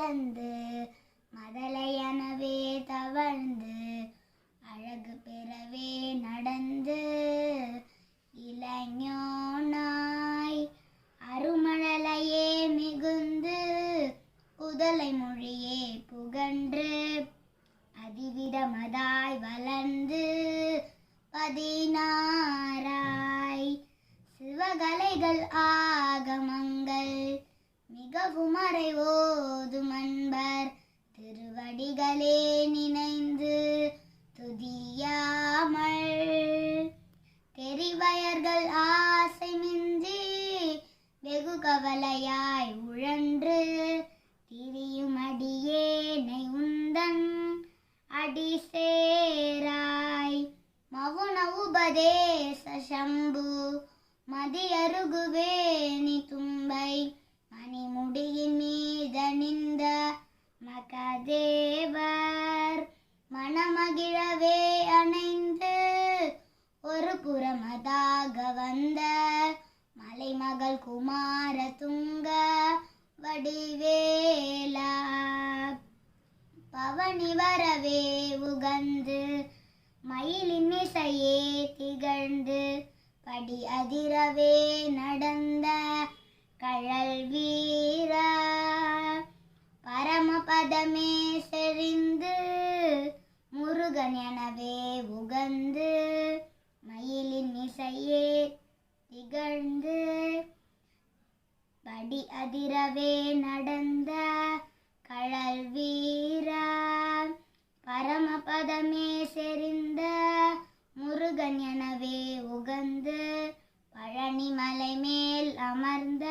மதனிலே பிறந்து மதலையனவே தவழ்ந்து அழகு பெறவே நடந்து இளைஞனாய் அருமழலையே மிகுந்து குதலை மொழியே புகன்று அதிவிதமதாய் வளர்ந்து பதினாராய் சிவகலைகள் ஆகமங்கள் மிகவும் அறைவோ திருவடிகளே நினைந்து துதியாமல். தெரிவயர்கள் ஆசை மிஞ்சி வெகு கவலையாய் உழன்று திரியும் அடியேனை உந்தன் அடி சேராய். மவுன உபதேச சம்பு மதியருகுவேனி தும்பை. மகிழவே அணைந்து. ஒரு புறமதாக வந்த மலைமகள் குமார துங்க வடிவேலா. பவனி வரவே உகந்து மயிலின் இசையே திகழ்ந்து படி அதிரவே நடந்த கழல் வீர. பரமபதமே முருகன் எனவே உகந்து மயிலின் இசையே திகழ்ந்து படி அதிரவே நடந்த கழல் வீரா பரமபதமே செறிந்த முருகன் எனவே உகந்து பழனிமலை மேல் அமர்ந்த